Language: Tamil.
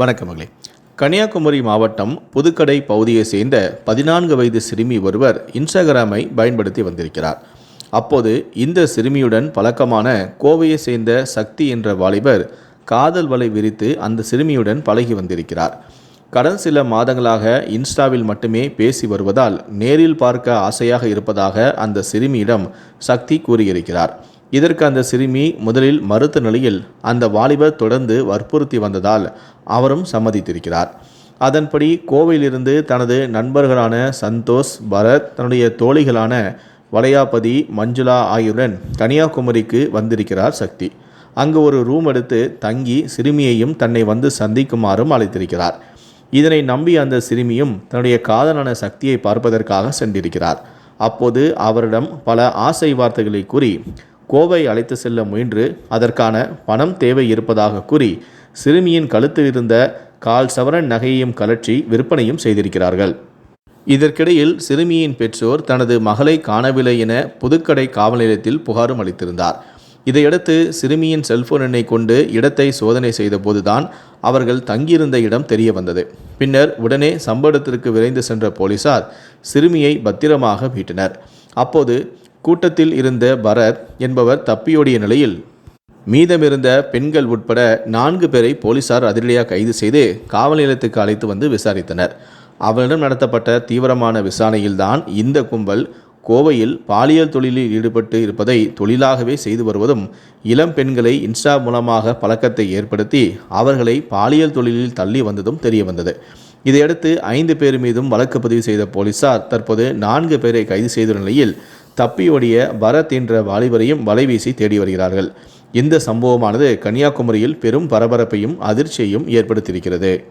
வணக்கம் மகளே. கன்னியாகுமரி மாவட்டம் புதுக்கடை பகுதியை சேர்ந்த பதினான்கு வயது சிறுமி ஒருவர் இன்ஸ்டாகிராமை பயன்படுத்தி வந்திருக்கிறார். அப்போது இந்த சிறுமியுடன் பழக்கமான கோவையை சேர்ந்த சக்தி என்ற வாலிபர் காதல் வலை விரித்து அந்த சிறுமியுடன் பழகி வந்திருக்கிறார். கடந்த சில மாதங்களாக இன்ஸ்டாவில் மட்டுமே பேசி வருவதால் நேரில் பார்க்க ஆசையாக இருப்பதாக அந்த சிறுமியிடம் சக்தி கூறியிருக்கிறார். இதற்கு அந்த சிறுமி முதலில் மறுத்த நிலையில் அந்த வாலிபர் தொடர்ந்து வற்புறுத்தி வந்ததால் அவரும் சம்மதித்திருக்கிறார். அதன்படி கோவையிலிருந்து தனது நண்பர்களான சந்தோஷ் பரத் தன்னுடைய தோழிகளான வளையாபதி மஞ்சுளா ஆகியோருடன் கன்னியாகுமரிக்கு வந்திருக்கிறார் சக்தி. அங்கு ஒரு ரூம் எடுத்து தங்கி சிறுமியையும் தன்னை வந்து சந்திக்குமாறும் அழைத்திருக்கிறார். இதனை நம்பி அந்த சிறுமியும் தன்னுடைய காதலான சக்தியை பார்ப்பதற்காக சென்றிருக்கிறார். அப்போது அவரிடம் பல ஆசை வார்த்தைகளை கூறி கோவை அழைத்து செல்ல முயன்று அதற்கான பணம் தேவை இருப்பதாக கூறி சிறுமியின் கழுத்தில் இருந்த கால் சவரன் நகையையும் கலற்றி விற்பனையும் செய்திருக்கிறார்கள். இதற்கிடையில் சிறுமியின் பெற்றோர் தனது மகளை காணவில்லை என புதுக்கடை காவல் நிலையத்தில் புகாரும் அளித்திருந்தார். இதையடுத்து சிறுமியின் செல்போன் எண்ணை கொண்டு இடத்தை சோதனை செய்தபோதுதான் அவர்கள் தங்கியிருந்த இடம் தெரிய வந்தது பின்னர் உடனே சம்படத்திற்கு விரைந்து சென்ற போலீசார் சிறுமியை பத்திரமாக மீட்டனர். அப்போது கூட்டத்தில் இருந்த பரத் என்பவர் தப்பியோடிய நிலையில் மீதமிருந்த பெண்கள் உட்பட நான்கு பேரை போலீசார் அதிரடியாக கைது செய்து காவல் நிலையத்துக்கு அழைத்து வந்து விசாரித்தனர். அவரிடம் நடத்தப்பட்ட தீவிரமான விசாரணையில்தான் இந்த கும்பல் கோவையில் பாலியல் தொழிலில் ஈடுபட்டு இருப்பதை தொழிலாகவே செய்து வருவதும் இளம் பெண்களை இன்ஸ்டா மூலமாக பழக்கத்தை ஏற்படுத்தி அவர்களை பாலியல் தொழிலில் தள்ளி வந்ததும் தெரிய வந்தது இதையடுத்து ஐந்து பேர் மீதும் வழக்கு பதிவு செய்த போலீசார் தற்போது நான்கு பேரை கைது செய்துள்ள நிலையில் தப்பியோடிய பரத் என்ற வாலிபரையும் வலைவீசி தேடி வருகிறார்கள். இந்த சம்பவமானது கன்னியாகுமரியில் பெரும் பரபரப்பையும் அதிர்ச்சியையும் ஏற்படுத்தியிருக்கிறது.